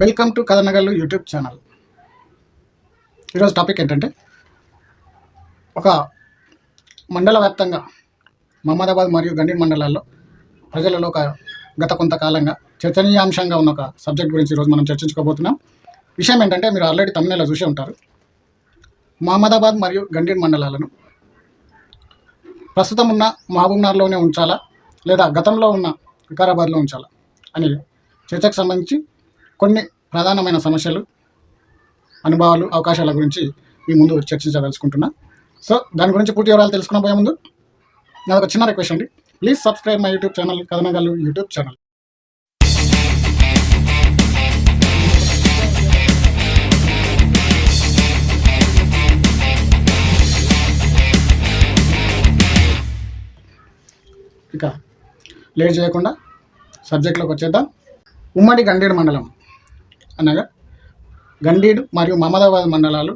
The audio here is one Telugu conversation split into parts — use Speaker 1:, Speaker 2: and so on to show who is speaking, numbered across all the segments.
Speaker 1: welcome to Kathanagallu YouTube channel ఈరోజు టాపిక్ ఏంటంటే ఒక మండల వ్యాప్తంగా మహమ్మదాబాద్ మరియు గండి మండలాల్లో ప్రజలలో ఒక గత కొంతకాలంగా చర్చనీయాంశంగా ఉన్న ఒక సబ్జెక్ట్ గురించి ఈరోజు మనం చర్చించుకోబోతున్నాం విషయం ఏంటంటే మీరు ఆల్రెడీ తమిళలో చూసి ఉంటారు మహమ్మదాబాద్ మరియు గండి మండలాలను ప్రస్తుతం ఉన్న మహబూబ్నగర్లోనే ఉంచాలా లేదా గతంలో ఉన్న వికారాబాద్లో ఉంచాలా అని చర్చకు సంబంధించి కొన్ని ప్రధానమైన సమస్యలు అనుభవాలు అవకాశాల గురించి మీ ముందు చర్చించదలుచుకుంటున్నా సో దాని గురించి పూర్తి వివరాలు తెలుసుకున్న పోయే ముందు నాకు చిన్న రిక్వెస్ట్ అండి please subscribe my YouTube channel Kathanagallu YouTube channel ఇక లేట్ చేయకుండా సబ్జెక్ట్లోకి వచ్చేద్దాం ఉమ్మడి గండేడు మండలం అనగా గండీడు మరియు మహమ్మదాబాద్ మండలాలు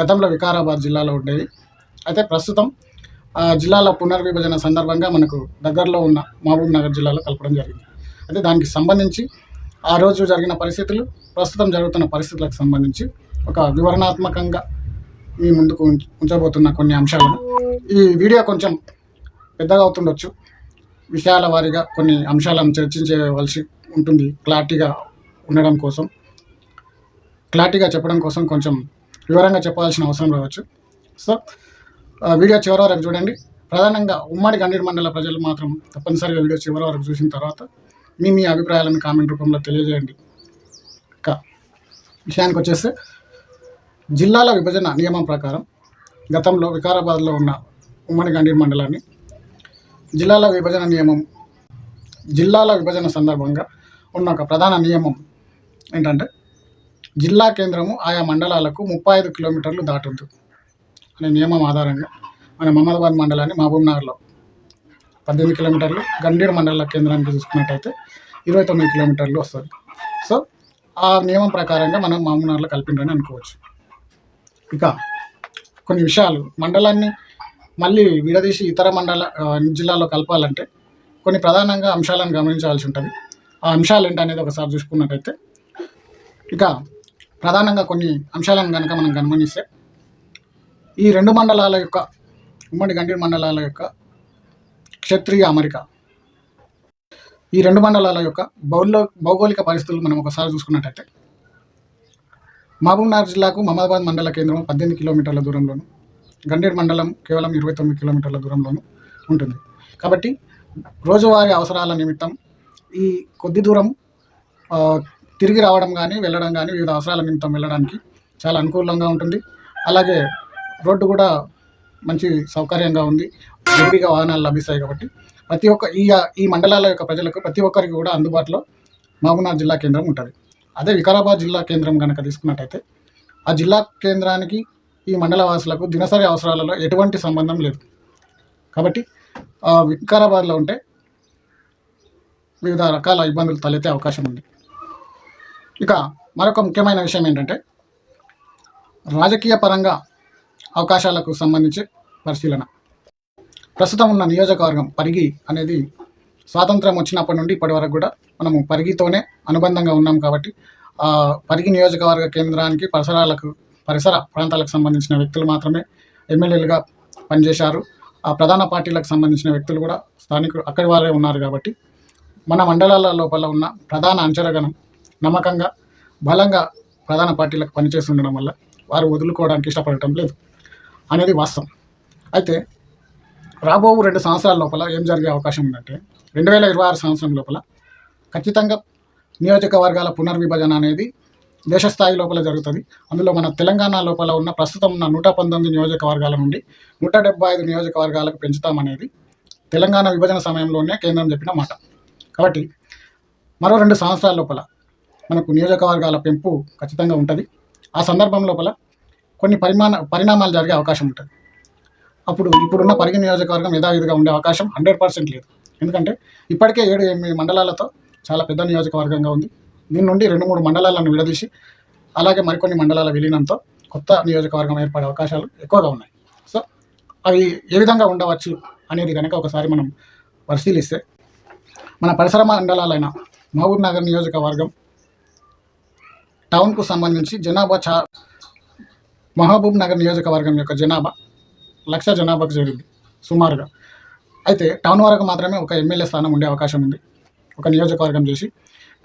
Speaker 1: గతంలో వికారాబాద్ జిల్లాలో ఉండేవి అయితే ప్రస్తుతం జిల్లాల పునర్విభజన సందర్భంగా మనకు దగ్గరలో ఉన్న మహబూబ్ నగర్ జిల్లాలో కలపడం జరిగింది అయితే దానికి సంబంధించి ఆ రోజు జరిగిన పరిస్థితులు ప్రస్తుతం జరుగుతున్న పరిస్థితులకు సంబంధించి ఒక వివరణాత్మకంగా మీ ముందుకు ఉంచబోతున్న కొన్ని అంశాలను ఈ వీడియో కొంచెం పెద్దగా అవుతుండొచ్చు విషయాల వారీగా కొన్ని అంశాలను చర్చించవలసి ఉంటుంది క్లారిటీగా ఉండడం కోసం క్లారిటీగా చెప్పడం కోసం కొంచెం వివరంగా చెప్పాల్సిన అవసరం రావచ్చు సో వీడియో చివరి వరకు చూడండి ప్రధానంగా ఉమ్మడి గండీర్ మండల ప్రజలు మాత్రం తప్పనిసరిగా వీడియో చివరి వరకు చూసిన తర్వాత మీ మీ అభిప్రాయాలను కామెంట్ రూపంలో తెలియజేయండి ఇక విషయానికి వచ్చేస్తే జిల్లాల విభజన నియమం ప్రకారం గతంలో వికారాబాద్లో ఉన్న ఉమ్మడి గండీర్ మండలాన్ని జిల్లాల విభజన నియమం జిల్లాల విభజన సందర్భంగా ఉన్న ఒక ప్రధాన నియమం ఏంటంటే జిల్లా కేంద్రము ఆయా మండలాలకు ముప్పై ఐదు కిలోమీటర్లు దాటుద్దు అనే నియమం ఆధారంగా మన మహమ్మదాబాద్ మండలాన్ని మహబూబ్నగర్లో పద్దెనిమిది కిలోమీటర్లు గండీర్ మండల కేంద్రానికి చూసుకున్నట్టయితే ఇరవై తొమ్మిది కిలోమీటర్లు వస్తుంది సో ఆ నియమం ప్రకారంగా మనం మహబూబ్నగర్లో కలిపిండని అనుకోవచ్చు ఇక కొన్ని విషయాలు మండలాన్ని మళ్ళీ విడదీసి ఇతర మండల జిల్లాలో కలపాలంటే కొన్ని ప్రధానంగా అంశాలను గమనించాల్సి ఉంటుంది ఆ అంశాలు ఏంటనేది ఒకసారి చూసుకున్నట్టయితే ఇక ప్రధానంగా కొన్ని అంశాలను కనుక మనం గమనిస్తే ఈ రెండు మండలాల యొక్క ఉమ్మడి గండి మండలాల యొక్క క్షత్రియ అమరిక ఈ రెండు మండలాల యొక్క భౌలో భౌగోళిక పరిస్థితులు మనం ఒకసారి చూసుకున్నట్టయితే మహబూబ్నగర్ జిల్లాకు మహమ్మదాబాద్ మండల కేంద్రం పద్దెనిమిది కిలోమీటర్ల దూరంలోను గండీర్ మండలం కేవలం ఇరవై తొమ్మిది కిలోమీటర్ల దూరంలోను ఉంటుంది కాబట్టి రోజువారీ అవసరాల నిమిత్తం ఈ కొద్ది దూరం తిరిగి రావడం కానీ వెళ్ళడం కానీ వివిధ అవసరాల నిమిత్తం వెళ్ళడానికి చాలా అనుకూలంగా ఉంటుంది అలాగే రోడ్డు కూడా మంచి సౌకర్యంగా ఉంది విరివిగా వాహనాలు లభిస్తాయి కాబట్టి ప్రతి ఒక్క ఈ ఈ మండలాల యొక్క ప్రజలకు ప్రతి ఒక్కరికి కూడా అందుబాటులో మహబూబ్నాథ్ జిల్లా కేంద్రం ఉంటుంది అదే వికారాబాద్ జిల్లా కేంద్రం కనుక తీసుకున్నట్టయితే ఆ జిల్లా కేంద్రానికి ఈ మండల వాసులకు దినసరి అవసరాలలో ఎటువంటి సంబంధం లేదు కాబట్టి వికారాబాద్లో ఉంటే వివిధ రకాల ఇబ్బందులు తలెత్తే అవకాశం ఉంది ఇక మరొక ముఖ్యమైన విషయం ఏంటంటే రాజకీయ పరంగా అవకాశాలకు సంబంధించి పరిశీలన ప్రస్తుతం ఉన్న నియోజకవర్గం పరిగి అనేది స్వాతంత్రం వచ్చినప్పటి నుండి ఇప్పటి వరకు కూడా మనము పరిగితోనే అనుబంధంగా ఉన్నాం కాబట్టి పరిగి నియోజకవర్గ కేంద్రానికి పరిసరాలకు పరిసర ప్రాంతాలకు సంబంధించిన వ్యక్తులు మాత్రమే ఎమ్మెల్యేలుగా పనిచేశారు ఆ ప్రధాన పార్టీలకు సంబంధించిన వ్యక్తులు కూడా స్థానికులు అక్కడి వారే ఉన్నారు కాబట్టి మన మండలాల లోపల ఉన్న ప్రధాన అంచరగణం నమ్మకంగా బలంగా ప్రధాన పార్టీలకు పనిచేస్తుండడం వల్ల వారు వదులుకోవడానికి ఇష్టపడటం లేదు అనేది వాస్తవం అయితే రాబో రెండు సంవత్సరాల లోపల ఏం జరిగే అవకాశం ఉందంటే రెండు వేల ఇరవై ఆరు సంవత్సరం లోపల ఖచ్చితంగా నియోజకవర్గాల పునర్విభజన అనేది దేశస్థాయి లోపల జరుగుతుంది అందులో మన తెలంగాణ లోపల ఉన్న ప్రస్తుతం ఉన్న నూట పంతొమ్మిది నియోజకవర్గాల నుండి నూట డెబ్బై ఐదు నియోజకవర్గాలకు పెంచుతామనేది తెలంగాణ విభజన సమయంలోనే కేంద్రం చెప్పిన మాట కాబట్టి మరో రెండు సంవత్సరాల లోపల మనకు నియోజకవర్గాల పెంపు ఖచ్చితంగా ఉంటుంది ఆ సందర్భం లోపల కొన్ని పరిమాణ పరిణామాలు జరిగే అవకాశం ఉంటుంది అప్పుడు ఇప్పుడున్న పరిగణ నియోజకవర్గం యథావిధిగా ఉండే అవకాశం హండ్రెడ్ పర్సెంట్ లేదు ఎందుకంటే ఇప్పటికే ఏడు ఎనిమిది మండలాలతో చాలా పెద్ద నియోజకవర్గంగా ఉంది దీని నుండి రెండు మూడు మండలాలను విడదీసి అలాగే మరికొన్ని మండలాల విలీనంతో కొత్త నియోజకవర్గం ఏర్పడే అవకాశాలు ఎక్కువగా ఉన్నాయి సో అవి ఏ విధంగా ఉండవచ్చు అనేది కనుక ఒకసారి మనం పరిశీలిస్తే మన పరిసర మండలాలైన మహబూబ్ నగర్ నియోజకవర్గం టౌన్కు సంబంధించి జనాభా చా మహబూబ్ నగర్ నియోజకవర్గం యొక్క జనాభా లక్ష జనాభాకు చేరింది సుమారుగా అయితే టౌన్ వరకు మాత్రమే ఒక ఎమ్మెల్యే స్థానం ఉండే అవకాశం ఉంది ఒక నియోజకవర్గం చేసి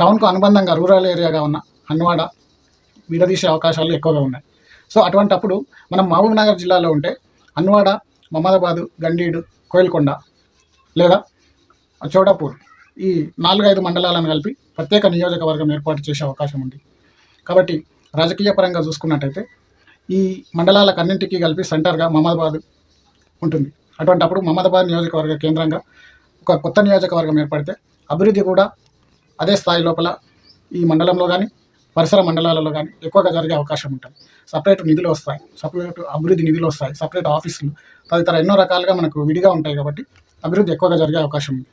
Speaker 1: టౌన్కు అనుబంధంగా రూరల్ ఏరియాగా ఉన్న హన్వాడ విడదీసే అవకాశాలు ఎక్కువగా ఉన్నాయి సో అటువంటప్పుడు మనం మహబూబ్ నగర్ జిల్లాలో ఉంటే హన్వాడ మమదాబాదు గండీడు కోయిల్కొండ లేదా చోటాపూర్ ఈ నాలుగైదు మండలాలను కలిపి ప్రత్యేక నియోజకవర్గం ఏర్పాటు చేసే అవకాశం ఉంది కాబట్టి రాజకీయ పరంగా చూసుకున్నట్టయితే ఈ మండలాలకు అన్నింటికీ కలిపి సెంటర్గా మహమ్మదాబాద్ ఉంటుంది అటువంటి అప్పుడు మహమ్మదాబాద్ నియోజకవర్గ కేంద్రంగా ఒక కొత్త నియోజకవర్గం ఏర్పడితే అభివృద్ధి కూడా అదే స్థాయి లోపల ఈ మండలంలో కానీ పరిసర మండలాలలో కానీ ఎక్కువగా జరిగే అవకాశం ఉంటుంది సపరేట్ నిధులు వస్తాయి సపరేట్ అభివృద్ధి నిధులు వస్తాయి సపరేట్ ఆఫీసులు తదితర ఎన్నో రకాలుగా మనకు విడిగా ఉంటాయి కాబట్టి అభివృద్ధి ఎక్కువగా జరిగే అవకాశం ఉంది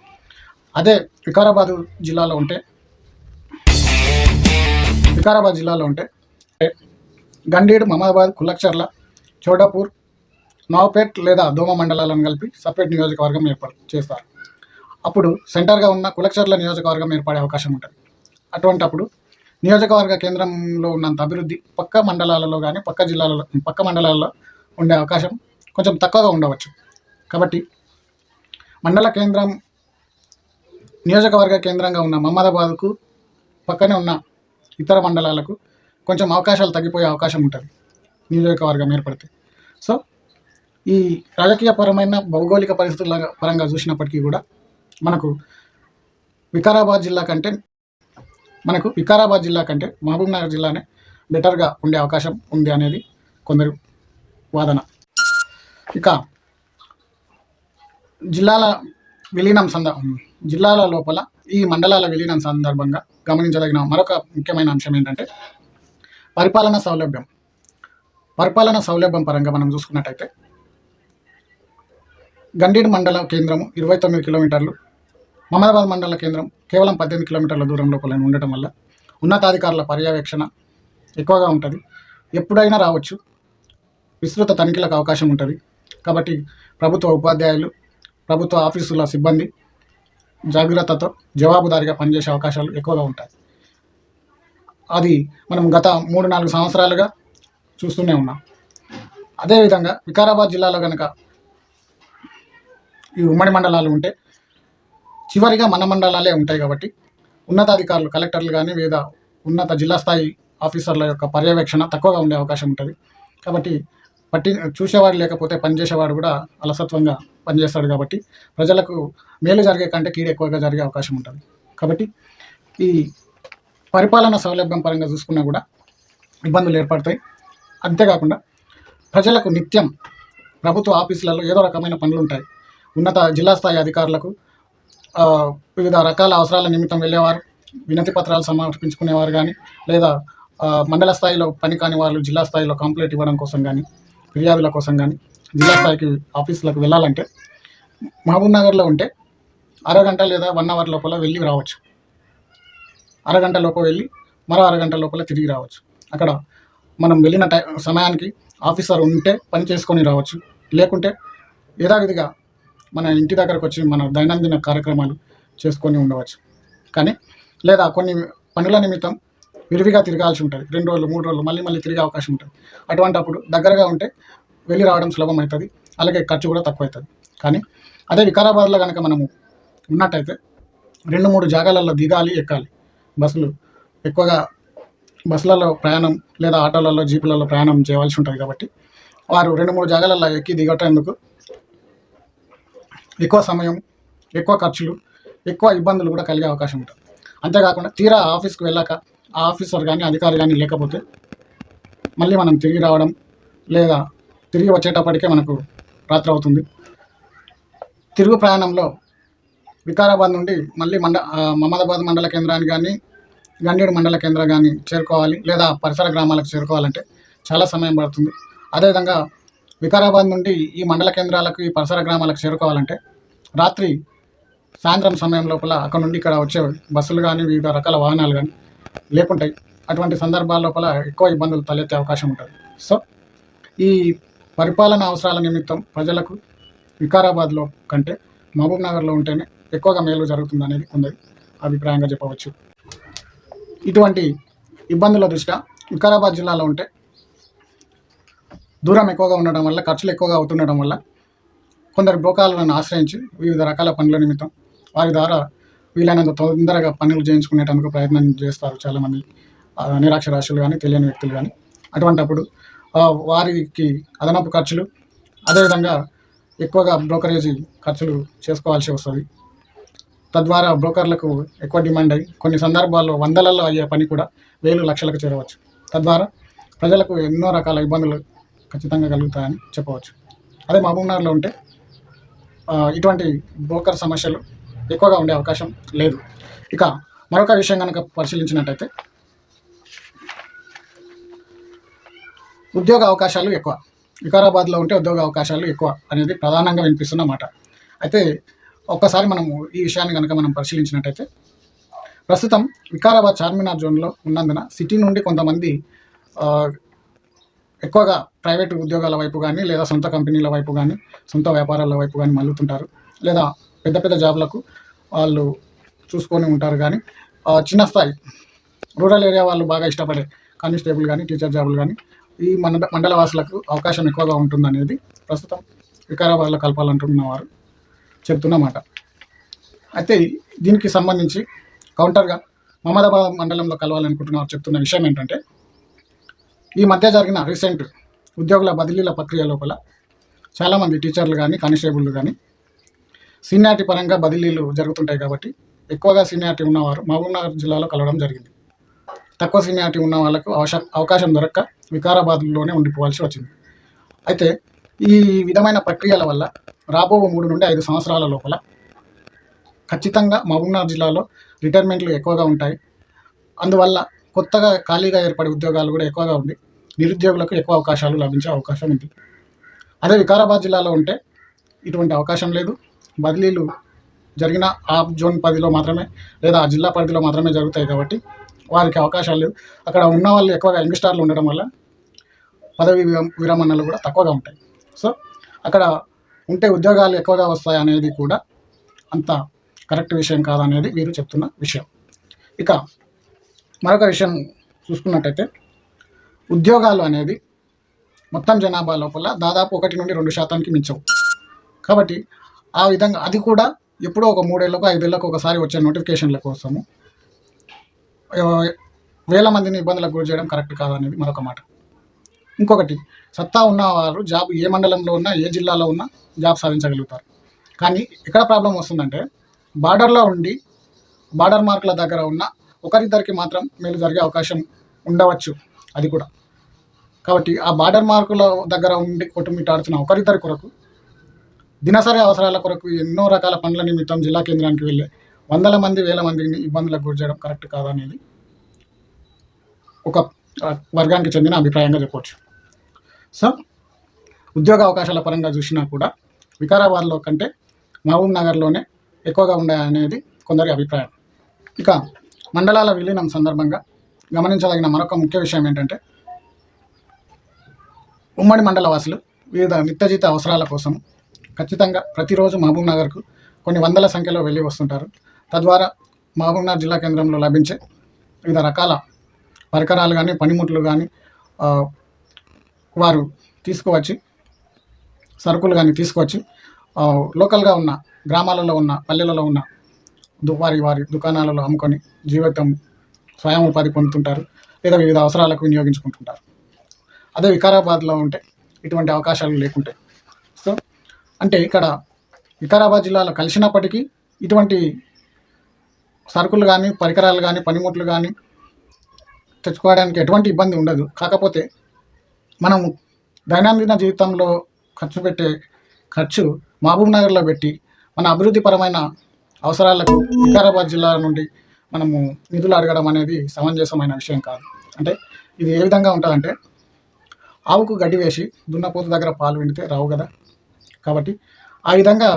Speaker 1: అదే వికారాబాదు జిల్లాలో ఉంటే వికారాబాద్ జిల్లాలో ఉంటే గండేడు మమాదాబాద్ కులక్చర్ల చోడాపూర్ నవపేట్ లేదా దోమ మండలాలను కలిపి సపరేట్ నియోజకవర్గం ఏర్పాటు చేస్తారు అప్పుడు సెంటర్గా ఉన్న కులక్షర్ల నియోజకవర్గం ఏర్పడే అవకాశం ఉంటుంది అటువంటి అప్పుడు నియోజకవర్గ కేంద్రంలో ఉన్నంత అభివృద్ధి పక్క మండలాలలో కానీ పక్క జిల్లాలలో పక్క మండలాల్లో ఉండే అవకాశం కొంచెం తక్కువగా ఉండవచ్చు కాబట్టి మండల కేంద్రం నియోజకవర్గ కేంద్రంగా ఉన్న మహమ్మదాబాద్కు పక్కనే ఉన్న ఇతర మండలాలకు కొంచెం అవకాశాలు తగ్గిపోయే అవకాశం ఉంటుంది నియోజకవర్గం ఏర్పడితే సో ఈ రాజకీయపరమైన భౌగోళిక పరిస్థితుల పరంగా చూసినప్పటికీ కూడా మనకు వికారాబాద్ జిల్లా కంటే మనకు వికారాబాద్ జిల్లా కంటే మహబూబ్నగర్ జిల్లానే బెటర్గా ఉండే అవకాశం ఉంది అనేది కొందరు వాదన ఇక జిల్లాల విలీనం సంద జిల్లాల లోపల ఈ మండలాల విలీనం సందర్భంగా గమనించదగిన మరొక ముఖ్యమైన అంశం ఏంటంటే పరిపాలన సౌలభ్యం పరిపాలన సౌలభ్యం పరంగా మనం చూసుకున్నట్టయితే గండీడ్ మండల కేంద్రం ఇరవై తొమ్మిది కిలోమీటర్లు మమదాబాద్ మండల కేంద్రం కేవలం పద్దెనిమిది కిలోమీటర్ల దూరంలో పొలం ఉండటం వల్ల ఉన్నతాధికారుల పర్యవేక్షణ ఎక్కువగా ఉంటుంది ఎప్పుడైనా రావచ్చు విస్తృత తనిఖీలకు అవకాశం ఉంటుంది కాబట్టి ప్రభుత్వ ఉపాధ్యాయులు ప్రభుత్వ ఆఫీసుల సిబ్బంది జాగ్రత్తతో జవాబుదారిగా పనిచేసే అవకాశాలు ఎక్కువగా ఉంటాయి అది మనం గత మూడు నాలుగు సంవత్సరాలుగా చూస్తూనే ఉన్నాం అదేవిధంగా వికారాబాద్ జిల్లాలో కనుక ఈ ఉమ్మడి మండలాలు ఉంటే చివరిగా మన మండలాలే ఉంటాయి కాబట్టి ఉన్నతాధికారులు కలెక్టర్లు కానీ వివిధ ఉన్నత జిల్లా స్థాయి ఆఫీసర్ల యొక్క పర్యవేక్షణ తక్కువగా ఉండే అవకాశం ఉంటుంది కాబట్టి పట్టి చూసేవాడు లేకపోతే పనిచేసేవాడు కూడా అలసత్వంగా పనిచేస్తాడు కాబట్టి ప్రజలకు మేలు జరిగే కంటే కీడు ఎక్కువగా జరిగే అవకాశం ఉంటుంది కాబట్టి ఈ పరిపాలన సౌలభ్యం పరంగా చూసుకున్నా కూడా ఇబ్బందులు ఏర్పడతాయి అంతేకాకుండా ప్రజలకు నిత్యం ప్రభుత్వ ఆఫీసులలో ఏదో రకమైన పనులు ఉంటాయి ఉన్నత జిల్లా స్థాయి అధికారులకు వివిధ రకాల అవసరాల నిమిత్తం వెళ్ళేవారు వినతి పత్రాలు సమర్పించుకునేవారు కానీ లేదా మండల స్థాయిలో పని కాని వాళ్ళు జిల్లా స్థాయిలో కంప్లైంట్ ఇవ్వడం కోసం కానీ ఫిర్యాదుల కోసం కానీ జిల్లా స్థాయికి ఆఫీసులకు వెళ్ళాలంటే మహబూబ్నగర్లో ఉంటే అరగంట లేదా వన్ అవర్ లోపల వెళ్ళి రావచ్చు అరగంట లోపల వెళ్ళి మరో అరగంట లోపల తిరిగి రావచ్చు అక్కడ మనం వెళ్ళిన టై సమయానికి ఆఫీసర్ ఉంటే పని చేసుకొని రావచ్చు లేకుంటే యథావిధిగా మన ఇంటి దగ్గరకు వచ్చి మన దైనందిన కార్యక్రమాలు చేసుకొని ఉండవచ్చు కానీ లేదా కొన్ని పనుల నిమిత్తం విరివిగా తిరగాల్సి ఉంటుంది రెండు రోజులు మూడు రోజులు మళ్ళీ మళ్ళీ తిరిగే అవకాశం ఉంటుంది అటువంటి అప్పుడు దగ్గరగా ఉంటే వెళ్ళి రావడం సులభం అవుతుంది అలాగే ఖర్చు కూడా తక్కువ అవుతుంది కానీ అదే వికారాబాద్లో కనుక మనము ఉన్నట్టయితే రెండు మూడు జాగాలలో దిగాలి ఎక్కాలి బస్సులు ఎక్కువగా బస్సులలో ప్రయాణం లేదా ఆటోలలో జీపులలో ప్రయాణం చేయవలసి ఉంటుంది కాబట్టి వారు రెండు మూడు జాగాలలో ఎక్కి దిగటందుకు ఎక్కువ సమయం ఎక్కువ ఖర్చులు ఎక్కువ ఇబ్బందులు కూడా కలిగే అవకాశం ఉంటుంది అంతేకాకుండా తీరా ఆఫీస్కి వెళ్ళాక ఆ ఆఫీసర్ కానీ అధికారి కానీ లేకపోతే మళ్ళీ మనం తిరిగి రావడం లేదా తిరిగి వచ్చేటప్పటికే మనకు రాత్రి అవుతుంది తిరుగు ప్రయాణంలో వికారాబాద్ నుండి మళ్ళీ మండ మహమ్మదాబాద్ మండల కేంద్రాన్ని కానీ గండేడు మండల కేంద్రం కానీ చేరుకోవాలి లేదా పరిసర గ్రామాలకు చేరుకోవాలంటే చాలా సమయం పడుతుంది అదేవిధంగా వికారాబాద్ నుండి ఈ మండల కేంద్రాలకు ఈ పరిసర గ్రామాలకు చేరుకోవాలంటే రాత్రి సాయంత్రం సమయం లోపల అక్కడ నుండి ఇక్కడ వచ్చే బస్సులు కానీ వివిధ రకాల వాహనాలు కానీ లేకుంటాయి అటువంటి సందర్భాల లోపల ఎక్కువ ఇబ్బందులు తలెత్తే అవకాశం ఉంటుంది సో ఈ పరిపాలన అవసరాల నిమిత్తం ప్రజలకు వికారాబాద్లో కంటే మహబూబ్ నగర్లో ఉంటేనే ఎక్కువగా మేలు జరుగుతుంది అనేది కొందరి అభిప్రాయంగా చెప్పవచ్చు ఇటువంటి ఇబ్బందుల దృష్ట్యా వికారాబాద్ జిల్లాలో ఉంటే దూరం ఎక్కువగా ఉండడం వల్ల ఖర్చులు ఎక్కువగా అవుతుండడం వల్ల కొందరు బ్రోకాలను ఆశ్రయించి వివిధ రకాల పనుల నిమిత్తం వారి ద్వారా వీలైనంత తొందరగా పనులు చేయించుకునేటందుకు ప్రయత్నం చేస్తారు చాలామంది నిరాక్షరాశులు కానీ తెలియని వ్యక్తులు కానీ అటువంటప్పుడు వారికి అదనపు ఖర్చులు అదేవిధంగా ఎక్కువగా బ్రోకరేజీ ఖర్చులు చేసుకోవాల్సి వస్తుంది తద్వారా బ్రోకర్లకు ఎక్కువ డిమాండ్ అయ్యి కొన్ని సందర్భాల్లో వందలలో అయ్యే పని కూడా వేలు లక్షలకు చేరవచ్చు తద్వారా ప్రజలకు ఎన్నో రకాల ఇబ్బందులు ఖచ్చితంగా కలుగుతాయని చెప్పవచ్చు అదే మహబూబ్నగర్లో ఉంటే ఇటువంటి బ్రోకర్ సమస్యలు ఎక్కువగా ఉండే అవకాశం లేదు ఇక మరొక విషయం కనుక పరిశీలించినట్టయితే ఉద్యోగ అవకాశాలు ఎక్కువ వికారాబాద్లో ఉంటే ఉద్యోగ అవకాశాలు ఎక్కువ అనేది ప్రధానంగా వినిపిస్తున్న మాట అయితే ఒక్కసారి మనము ఈ విషయాన్ని కనుక మనం పరిశీలించినట్టయితే ప్రస్తుతం వికారాబాద్ చార్మినార్ జోన్లో ఉన్నందున సిటీ నుండి కొంతమంది ఎక్కువగా ప్రైవేట్ ఉద్యోగాల వైపు కానీ లేదా సొంత కంపెనీల వైపు కానీ సొంత వ్యాపారాల వైపు కానీ మళ్ళుతుంటారు లేదా పెద్ద పెద్ద జాబ్లకు వాళ్ళు చూసుకొని ఉంటారు కానీ చిన్న స్థాయి రూరల్ ఏరియా వాళ్ళు బాగా ఇష్టపడే కానిస్టేబుల్ కానీ టీచర్ జాబులు కానీ ఈ మండల వాసులకు అవకాశం ఎక్కువగా ఉంటుందనేది ప్రస్తుతం వికారాబాద్లో కలపాలంటున్న వారు చెప్తున్నమాట అయితే దీనికి సంబంధించి కౌంటర్గా మహమ్మదాబాద్ మండలంలో వారు చెప్తున్న విషయం ఏంటంటే ఈ మధ్య జరిగిన రీసెంట్ ఉద్యోగుల బదిలీల ప్రక్రియ లోపల చాలామంది టీచర్లు కానీ కానిస్టేబుల్ కానీ సీనియారిటీ పరంగా బదిలీలు జరుగుతుంటాయి కాబట్టి ఎక్కువగా సీనియారిటీ ఉన్నవారు మహబూబ్నగర్ జిల్లాలో కలవడం జరిగింది తక్కువ సీనియారిటీ ఉన్న వాళ్ళకు అవకాశం దొరక్క వికారాబాద్లోనే ఉండిపోవాల్సి వచ్చింది అయితే ఈ విధమైన ప్రక్రియల వల్ల రాబో మూడు నుండి ఐదు సంవత్సరాల లోపల ఖచ్చితంగా మహబూబ్నగర్ జిల్లాలో రిటైర్మెంట్లు ఎక్కువగా ఉంటాయి అందువల్ల కొత్తగా ఖాళీగా ఏర్పడే ఉద్యోగాలు కూడా ఎక్కువగా ఉండి నిరుద్యోగులకు ఎక్కువ అవకాశాలు లభించే అవకాశం ఉంది అదే వికారాబాద్ జిల్లాలో ఉంటే ఇటువంటి అవకాశం లేదు బదిలీలు జరిగిన ఆ జోన్ పదిలో మాత్రమే లేదా ఆ జిల్లా పరిధిలో మాత్రమే జరుగుతాయి కాబట్టి వారికి అవకాశాలు లేవు అక్కడ ఉన్న వాళ్ళు ఎక్కువగా యంగ్స్టార్లు ఉండడం వల్ల పదవి విరమణలు కూడా తక్కువగా ఉంటాయి సో అక్కడ ఉంటే ఉద్యోగాలు ఎక్కువగా వస్తాయి అనేది కూడా అంత కరెక్ట్ విషయం కాదనేది వీరు చెప్తున్న విషయం ఇక మరొక విషయం చూసుకున్నట్టయితే ఉద్యోగాలు అనేది మొత్తం జనాభా లోపల దాదాపు ఒకటి నుండి రెండు శాతానికి మించవు కాబట్టి ఆ విధంగా అది కూడా ఎప్పుడో ఒక మూడేళ్లకు ఐదేళ్లకు ఒకసారి వచ్చే నోటిఫికేషన్ల కోసము వేల మందిని ఇబ్బందులకు గురి చేయడం కరెక్ట్ కాదనేది మరొక మాట ఇంకొకటి సత్తా ఉన్నవారు జాబ్ ఏ మండలంలో ఉన్నా ఏ జిల్లాలో ఉన్నా జాబ్ సాధించగలుగుతారు కానీ ఎక్కడ ప్రాబ్లం వస్తుందంటే బార్డర్లో ఉండి బార్డర్ మార్కుల దగ్గర ఉన్న ఒకరిద్దరికి మాత్రం మేలు జరిగే అవకాశం ఉండవచ్చు అది కూడా కాబట్టి ఆ బార్డర్ మార్కుల దగ్గర ఉండి కొట్టుమిట్టాడుతున్న ఒకరిద్దరి కొరకు దినసరి అవసరాల కొరకు ఎన్నో రకాల పనుల నిమిత్తం జిల్లా కేంద్రానికి వెళ్ళే వందల మంది వేల మందిని ఇబ్బందులకు గురి చేయడం కరెక్ట్ కాదనేది ఒక వర్గానికి చెందిన అభిప్రాయంగా చెప్పవచ్చు సో ఉద్యోగ అవకాశాల పరంగా చూసినా కూడా వికారాబాద్లో కంటే మహబూబ్ నగర్లోనే ఎక్కువగా ఉన్నాయనేది కొందరి అభిప్రాయం ఇక మండలాల విలీనం సందర్భంగా గమనించదగిన మరొక ముఖ్య విషయం ఏంటంటే ఉమ్మడి మండల వాసులు వివిధ నిత్యజీత అవసరాల కోసం ఖచ్చితంగా ప్రతిరోజు మహబూబ్ నగర్కు కొన్ని వందల సంఖ్యలో వెళ్ళి వస్తుంటారు తద్వారా మహబూబ్నగర్ జిల్లా కేంద్రంలో లభించే వివిధ రకాల పరికరాలు కానీ పనిముట్లు కానీ వారు తీసుకువచ్చి సరుకులు కానీ తీసుకువచ్చి లోకల్గా ఉన్న గ్రామాలలో ఉన్న పల్లెలలో ఉన్న వారి వారి దుకాణాలలో అమ్ముకొని జీవితం స్వయం ఉపాధి పొందుతుంటారు లేదా వివిధ అవసరాలకు వినియోగించుకుంటుంటారు అదే వికారాబాద్లో ఉంటే ఇటువంటి అవకాశాలు లేకుంటాయి అంటే ఇక్కడ వికారాబాద్ జిల్లాలో కలిసినప్పటికీ ఇటువంటి సరుకులు కానీ పరికరాలు కానీ పనిముట్లు కానీ తెచ్చుకోవడానికి ఎటువంటి ఇబ్బంది ఉండదు కాకపోతే మనం దైనందిన జీవితంలో ఖర్చు పెట్టే ఖర్చు మహబూబ్ నగర్లో పెట్టి మన అభివృద్ధిపరమైన అవసరాలకు వికారాబాద్ జిల్లా నుండి మనము నిధులు అడగడం అనేది సమంజసమైన విషయం కాదు అంటే ఇది ఏ విధంగా ఉంటుందంటే ఆవుకు గడ్డి వేసి దున్నపోత దగ్గర పాలు విండితే రావు కదా కాబట్టి ఆ విధంగా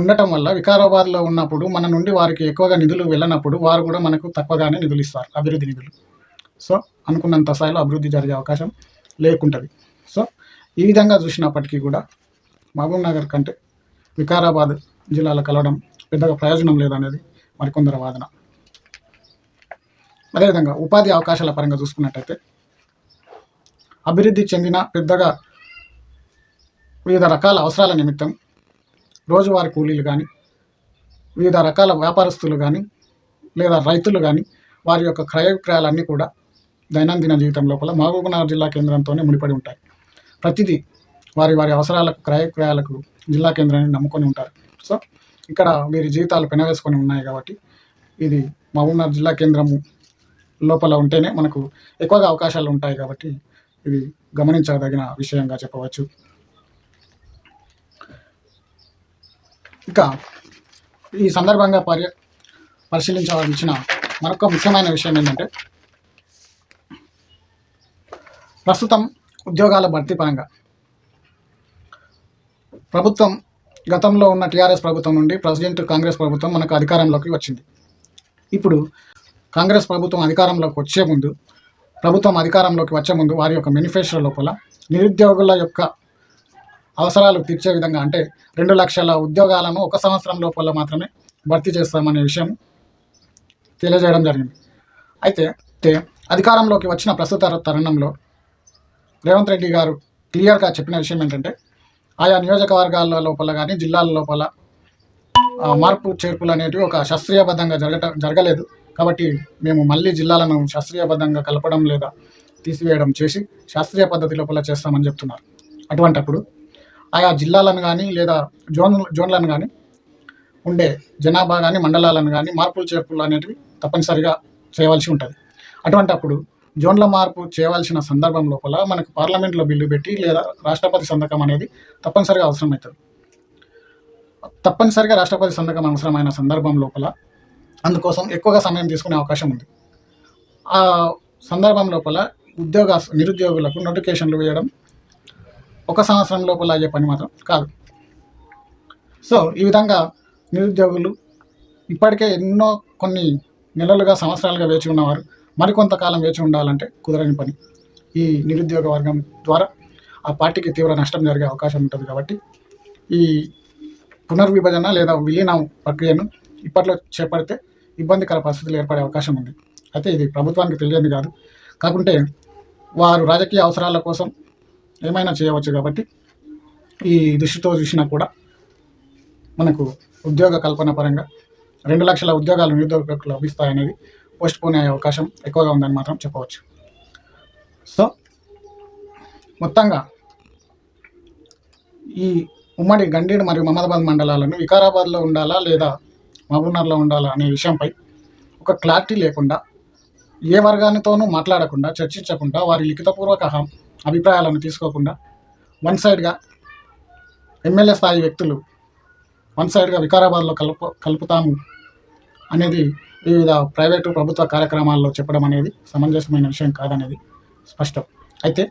Speaker 1: ఉండటం వల్ల వికారాబాద్లో ఉన్నప్పుడు మన నుండి వారికి ఎక్కువగా నిధులు వెళ్ళనప్పుడు వారు కూడా మనకు తక్కువగానే నిధులు ఇస్తారు అభివృద్ధి నిధులు సో అనుకున్నంత స్థాయిలో అభివృద్ధి జరిగే అవకాశం లేకుంటుంది సో ఈ విధంగా చూసినప్పటికీ కూడా మహబూబ్ నగర్ కంటే వికారాబాద్ జిల్లాలో కలవడం పెద్దగా ప్రయోజనం లేదనేది మరికొందరు వాదన అదేవిధంగా ఉపాధి అవకాశాల పరంగా చూసుకున్నట్టయితే అభివృద్ధి చెందిన పెద్దగా వివిధ రకాల అవసరాల నిమిత్తం రోజువారి కూలీలు కానీ వివిధ రకాల వ్యాపారస్తులు కానీ లేదా రైతులు కానీ వారి యొక్క క్రయ విక్రయాలన్నీ కూడా దైనందిన జీవితం లోపల మహబూబ్నగర్ జిల్లా కేంద్రంతోనే ముడిపడి ఉంటాయి ప్రతిదీ వారి వారి అవసరాలకు క్రయ విక్రయాలకు జిల్లా కేంద్రాన్ని నమ్ముకొని ఉంటారు సో ఇక్కడ వీరి జీవితాలు పెనవేసుకొని ఉన్నాయి కాబట్టి ఇది మహబూబ్నగర్ జిల్లా కేంద్రము లోపల ఉంటేనే మనకు ఎక్కువగా అవకాశాలు ఉంటాయి కాబట్టి ఇది గమనించదగిన విషయంగా చెప్పవచ్చు ఇక ఈ సందర్భంగా పర్య పరిశీలించవలసిన మరొక ముఖ్యమైన విషయం ఏంటంటే ప్రస్తుతం ఉద్యోగాల భర్తీ పరంగా ప్రభుత్వం గతంలో ఉన్న టీఆర్ఎస్ ప్రభుత్వం నుండి ప్రెసిడెంట్ కాంగ్రెస్ ప్రభుత్వం మనకు అధికారంలోకి వచ్చింది ఇప్పుడు కాంగ్రెస్ ప్రభుత్వం అధికారంలోకి వచ్చే ముందు ప్రభుత్వం అధికారంలోకి వచ్చే ముందు వారి యొక్క మేనిఫెస్టో లోపల నిరుద్యోగుల యొక్క అవసరాలు తీర్చే విధంగా అంటే రెండు లక్షల ఉద్యోగాలను ఒక సంవత్సరం లోపల మాత్రమే భర్తీ చేస్తామనే విషయం తెలియజేయడం జరిగింది అయితే అధికారంలోకి వచ్చిన ప్రస్తుత తరుణంలో రేవంత్ రెడ్డి గారు క్లియర్గా చెప్పిన విషయం ఏంటంటే ఆయా నియోజకవర్గాల లోపల కానీ జిల్లాల లోపల మార్పు చేర్పులు అనేటివి ఒక శాస్త్రీయబద్ధంగా జరగటం జరగలేదు కాబట్టి మేము మళ్ళీ జిల్లాలను శాస్త్రీయబద్ధంగా కలపడం లేదా తీసివేయడం చేసి శాస్త్రీయ పద్ధతి లోపల చేస్తామని చెప్తున్నారు అటువంటప్పుడు ఆయా జిల్లాలను కానీ లేదా జోన్ జోన్లను కానీ ఉండే జనాభా కానీ మండలాలను కానీ మార్పులు చేర్పులు అనేటివి తప్పనిసరిగా చేయవలసి ఉంటుంది అటువంటి అప్పుడు జోన్ల మార్పు చేయవలసిన సందర్భం లోపల మనకు పార్లమెంట్లో బిల్లు పెట్టి లేదా రాష్ట్రపతి సంతకం అనేది తప్పనిసరిగా అవసరమవుతుంది తప్పనిసరిగా రాష్ట్రపతి సంతకం అవసరమైన సందర్భం లోపల అందుకోసం ఎక్కువగా సమయం తీసుకునే అవకాశం ఉంది ఆ సందర్భం లోపల ఉద్యోగ నిరుద్యోగులకు నోటిఫికేషన్లు వేయడం ఒక సంవత్సరం లోపల అయ్యే పని మాత్రం కాదు సో ఈ విధంగా నిరుద్యోగులు ఇప్పటికే ఎన్నో కొన్ని నెలలుగా సంవత్సరాలుగా వేచి ఉన్నవారు మరికొంతకాలం వేచి ఉండాలంటే కుదరని పని ఈ నిరుద్యోగ వర్గం ద్వారా ఆ పార్టీకి తీవ్ర నష్టం జరిగే అవకాశం ఉంటుంది కాబట్టి ఈ పునర్విభజన లేదా విలీన ప్రక్రియను ఇప్పట్లో చేపడితే ఇబ్బందికర పరిస్థితులు ఏర్పడే అవకాశం ఉంది అయితే ఇది ప్రభుత్వానికి తెలియదు కాదు కాకుంటే వారు రాజకీయ అవసరాల కోసం ఏమైనా చేయవచ్చు కాబట్టి ఈ దృష్టితో చూసినా కూడా మనకు ఉద్యోగ కల్పన పరంగా రెండు లక్షల ఉద్యోగాలు నిరుద్యోగులకు లభిస్తాయనేది పోస్ట్ పోనే అవకాశం ఎక్కువగా ఉందని మాత్రం చెప్పవచ్చు సో మొత్తంగా ఈ ఉమ్మడి గండీడు మరియు మహమ్మదాబాద్ మండలాలను వికారాబాద్లో ఉండాలా లేదా మహబూబ్నగర్లో ఉండాలా అనే విషయంపై ఒక క్లారిటీ లేకుండా ఏ వర్గానితోనూ మాట్లాడకుండా చర్చించకుండా వారి లిఖితపూర్వక అభిప్రాయాలను తీసుకోకుండా వన్ సైడ్గా ఎమ్మెల్యే స్థాయి వ్యక్తులు వన్ సైడ్గా వికారాబాద్లో కలుపు కలుపుతాము అనేది వివిధ ప్రైవేటు ప్రభుత్వ కార్యక్రమాల్లో చెప్పడం అనేది సమంజసమైన విషయం కాదనేది స్పష్టం అయితే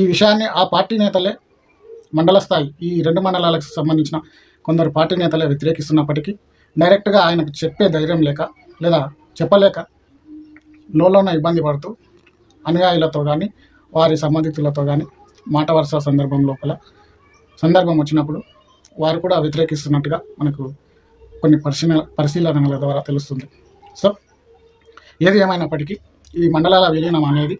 Speaker 1: ఈ విషయాన్ని ఆ పార్టీ నేతలే మండల స్థాయి ఈ రెండు మండలాలకు సంబంధించిన కొందరు పార్టీ నేతలే వ్యతిరేకిస్తున్నప్పటికీ డైరెక్ట్గా ఆయనకు చెప్పే ధైర్యం లేక లేదా చెప్పలేక లోన ఇబ్బంది పడుతూ అనుయాయులతో కానీ వారి సంబంధితులతో కానీ మాట వరుస సందర్భం లోపల సందర్భం వచ్చినప్పుడు వారు కూడా వ్యతిరేకిస్తున్నట్టుగా మనకు కొన్ని పరిశీల పరిశీలనల ద్వారా తెలుస్తుంది సో ఏది ఏమైనప్పటికీ ఈ మండలాల విలీనం అనేది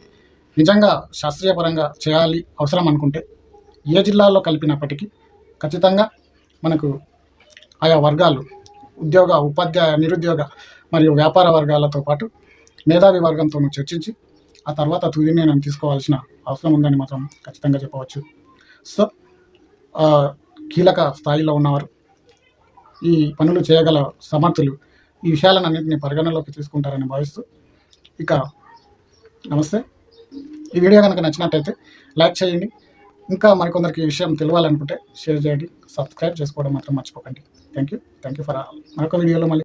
Speaker 1: నిజంగా శాస్త్రీయపరంగా చేయాలి అవసరం అనుకుంటే ఏ జిల్లాల్లో కలిపినప్పటికీ ఖచ్చితంగా మనకు ఆయా వర్గాలు ఉద్యోగ ఉపాధ్యాయ నిరుద్యోగ మరియు వ్యాపార వర్గాలతో పాటు మేధావి వర్గంతోనూ చర్చించి ఆ తర్వాత తుది నిర్ణయం తీసుకోవాల్సిన అవసరం ఉందని మాత్రం ఖచ్చితంగా చెప్పవచ్చు సో కీలక స్థాయిలో ఉన్నవారు ఈ పనులు చేయగల సమర్థులు ఈ విషయాలను అన్నింటినీ పరిగణలోకి తీసుకుంటారని భావిస్తూ ఇక నమస్తే ఈ వీడియో కనుక నచ్చినట్టయితే లైక్ చేయండి ఇంకా మరికొందరికి ఈ విషయం తెలియాలనుకుంటే షేర్ చేయండి సబ్స్క్రైబ్ చేసుకోవడం మాత్రం మర్చిపోకండి thank you thank you for మరొక వీడియోలో మళ్ళీ